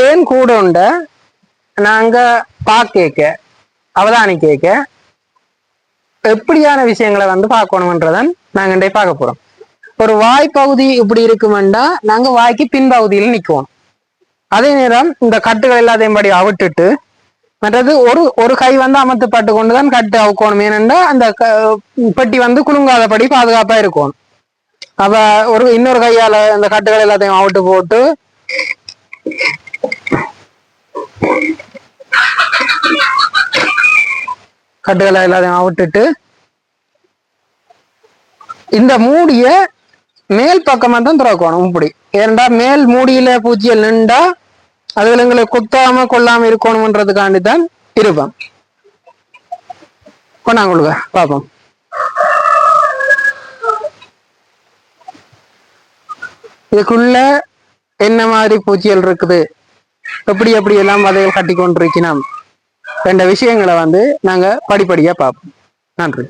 தேன் கூட உண்ட நாங்க பாக்க அவதானி கேட்க எப்படியான விஷயங்களை வந்து பார்க்கணும்ன்றதான் நாங்க இன்றைய பார்க்க போறோம். ஒரு வாய் பகுதி இப்படி இருக்குமெண்டா நாங்க வாய்க்கு பின்பகுதியில் நிக்குவோம். அதே நேரம் இந்த கட்டுகள் எல்லாத்தையும்படி அவிட்டுட்டு மற்றது ஒரு ஒரு கை வந்து அமர்த்தப்பட்டு கொண்டுதான் கட்டு அவுக்கணும் ஏனென்றா அந்த பெட்டி வந்து குலுங்காதபடி பாதுகாப்பா இருக்கும். அப்ப ஒரு இன்னொரு கையால அந்த கட்டுகள் எல்லாத்தையும் அவிட்டு போட்டு கட்டுகளை எல்லாத்தையும் அவிட்டுட்டு இந்த மூடிய மேல் பக்கமாக தான் திறக்கணும் இப்படி ஏன்டா மேல் மூடியில பூச்சியல் நின்றா அதுல எங்களை குத்தாம கொள்ளாம இருக்கணும்ன்றதுக்காண்டி தான் இருப்பேன் கொண்டாங்க கொடுங்க பாப்போம். இதுக்குள்ள என்ன மாதிரி பூச்சிகள் இருக்குது? எப்படி எப்படி எல்லாம் வதைகள் கட்டி கொண்டிருக்கணும் ரெண்டு விஷயங்களை வந்து நாங்க படிப்படியா பார்ப்போம். நன்றி.